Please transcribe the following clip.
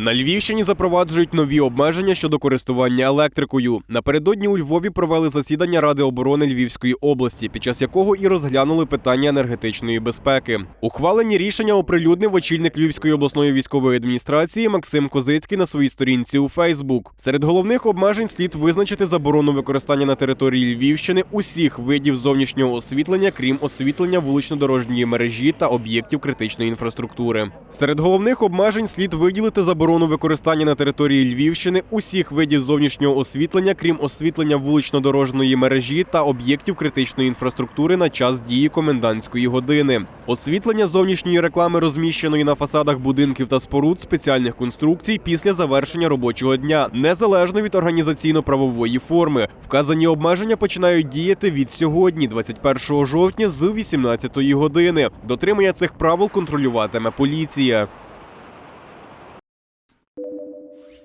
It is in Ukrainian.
На Львівщині запроваджують нові обмеження щодо користування електрикою. Напередодні у Львові провели засідання Ради оборони Львівської області, під час якого і розглянули питання енергетичної безпеки. Ухвалені рішення оприлюднив очільник Львівської обласної військової адміністрації Максим Козицький на своїй сторінці у Фейсбук. Серед головних обмежень слід визначити заборону використання на території Львівщини усіх видів зовнішнього освітлення, крім освітлення вулично-дорожньої мережі та об'єктів критичної інфраструктури. Серед головних обмежень слід виділити заборону використання на території Львівщини усіх видів зовнішнього освітлення, крім освітлення вулично-дорожньої мережі та об'єктів критичної інфраструктури на час дії комендантської години. Освітлення зовнішньої реклами, розміщеної на фасадах будинків та споруд спеціальних конструкцій після завершення робочого дня, незалежно від організаційно-правової форми. Вказані обмеження починають діяти від сьогодні, 21 жовтня, з 18 години. Дотримання цих правил контролюватиме поліція. you